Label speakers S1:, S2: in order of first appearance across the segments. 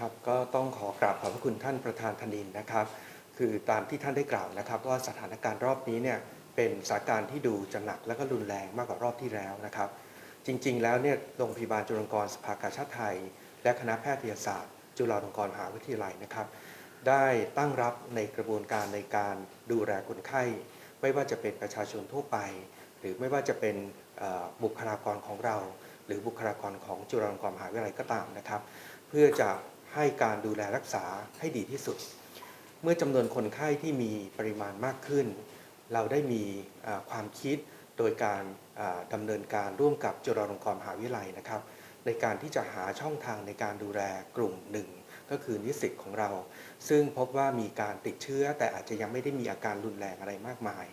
S1: ครับก็ต้องขอกราบขอบพระคุณท่านประธานธนินนะครับ คือตามที่ท่านได้กล่าวนะครับ ว่าสถานการณ์รอบนี้เนี่ยเป็นสถานการณ์ที่ดูจะหนักและก็รุนแรงมากกว่ารอบที่แล้วนะครับ จริง ๆ แล้วเนี่ยโรงพยาบาลจุฬาลงกรณ์สภากาชาติไทย และคณะแพทยศาสตร์ จุฬาลงกรณ์มหาวิทยาลัยนะครับ ได้ตั้งรับในกระบวนการในการดูแลคนไข้ ไม่ว่าจะเป็นประชาชนทั่วไป หรือไม่ว่าจะเป็นบุคลากรของเรา หรือบุคลากรของจุฬาลงกรณ์มหาวิทยาลัยก็ตามนะครับ เพื่อจะ ให้การดูแลรักษาให้ดีที่สุด เมื่อจำนวนคนไข้ที่มีปริมาณมากขึ้น เราได้มีความคิดโดยการดำเนินการร่วมกับจุฬาลงกรณ์มหาวิทยาลัยนะครับ ในการที่จะหาช่องทางในการดูแลกลุ่มหนึ่งก็คือนิสิตของเรา ซึ่งพบว่ามีการติดเชื้อ แต่อาจจะยังไม่ได้มีอาการรุนแรงอะไรมากมาย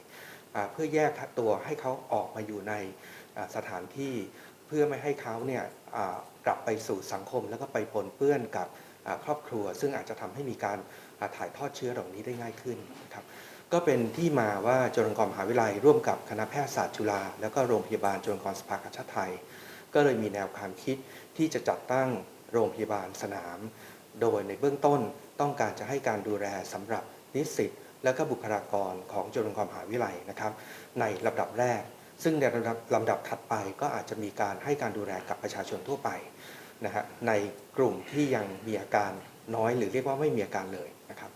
S1: เพื่อแยกตัวให้เขาออกมาอยู่ในสถานที่ เพื่อไม่ให้เขาเนี่ยกลับไปสู่สังคมแล้วก็ไปปนเปื้อนกับ ครอบครัว ซึ่งอาจจะทำให้มีการถ่ายทอดเชื้อเหล่านี้ได้ง่ายขึ้นนะครับก็เป็นที่มาว่าจุฬาลงกรณ์มหาวิทยาลัยร่วมกับคณะแพทยศาสตร์จุฬาแล้วก็โรงพยาบาลจุฬาลงกรณ์สภากาชาติไทย ก็เลยมีแนวความคิดที่จะจัดตั้งโรงพยาบาลสนาม โดยในเบื้องต้นต้องการจะให้การดูแลสำหรับนิสิตและก็บุคลากรของจุฬาลงกรณ์มหาวิทยาลัยนะครับ ในลำดับแรก ซึ่งในลำดับลำดับถัดไปก็อาจจะมีการให้การดูแลกับประชาชนทั่วไป นะฮะในกลุ่มที่ยังมีอาการน้อยหรือเรียกว่าไม่มีอาการเลยนะครับ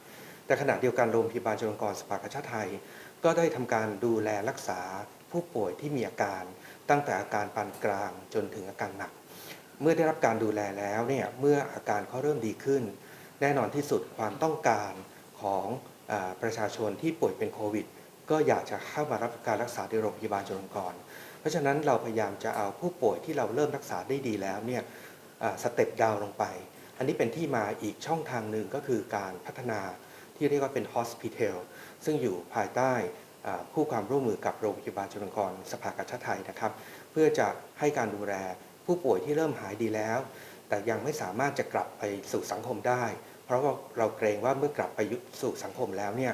S1: แต่ขณะเดียวกันโรงพยาบาลจุฬาลงกรณ์สภากาชาติไทย ก็ได้ทำการดูแลรักษาผู้ป่วยที่มีอาการ ตั้งแต่อาการปานกลางจนถึงอาการหนัก เมื่อได้รับการดูแลแล้วเนี่ยเมื่ออาการเขาเริ่มดีขึ้น แน่นอนที่สุดความต้องการของอประชาชนที่ป่วยเป็นโควิด ก็อยากจะเข้ามารับการรักษาในโรงพยาบาลจุฬาลงกรณ์เพราะฉะนั้นเราพยายามจะเอาผู้ป่วยที่เราเริ่มรักษาได้ดีแล้วเนี่ย สเต็ปดาวลงไป อันนี้เป็นที่มาอีกช่องทางหนึ่งก็คือการพัฒนาที่เรียกว่าเป็น hospital ซึ่งอยู่ภายใต้อ่าคู่ความร่วมมือกับโรงพยาบาลจุฬาลงกรณ์สภากาชาติไทยนะครับ เพื่อจะให้การดูแลผู้ป่วยที่เริ่มหายดีแล้ว แต่ยังไม่สามารถจะกลับไปสู่สังคมได้ เพราะว่าเราเกรงว่าเมื่อกลับไปสู่สังคมแล้วเนี่ย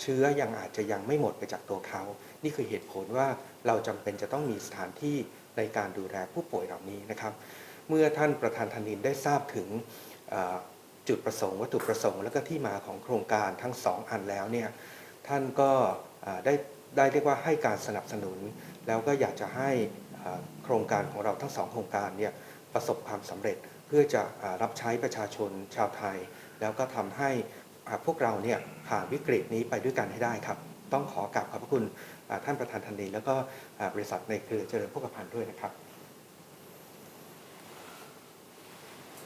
S1: เชื้อยังอาจจะยังไม่หมดไปจากตัวเขา นี่คือเหตุผลว่าเราจำเป็นจะต้องมีสถานที่ในการดูแลผู้ป่วยเหล่านี้นะครับ เมื่อท่านประธานธนินได้ทราบถึงจุดประสงค์วัตถุประสงค์ และก็ที่มาของโครงการทั้งสองอันแล้วเนี่ยท่านก็ได้ได้เรียกว่าให้การสนับสนุน แล้วก็อยากจะให้โครงการของเราทั้งสองโครงการเนี่ยประสบความสำเร็จเพื่อจะรับใช้ประชาชนชาวไทย แล้วก็ทำให้พวกเราเนี่ยผ่านวิกฤตนี้ไปด้วยกันให้ได้ครับ ต้องขอกราบขอบพระคุณท่านประธานธนินแล้วก็บริษัทในเครือเจริญพกพันธ์ด้วยนะครับ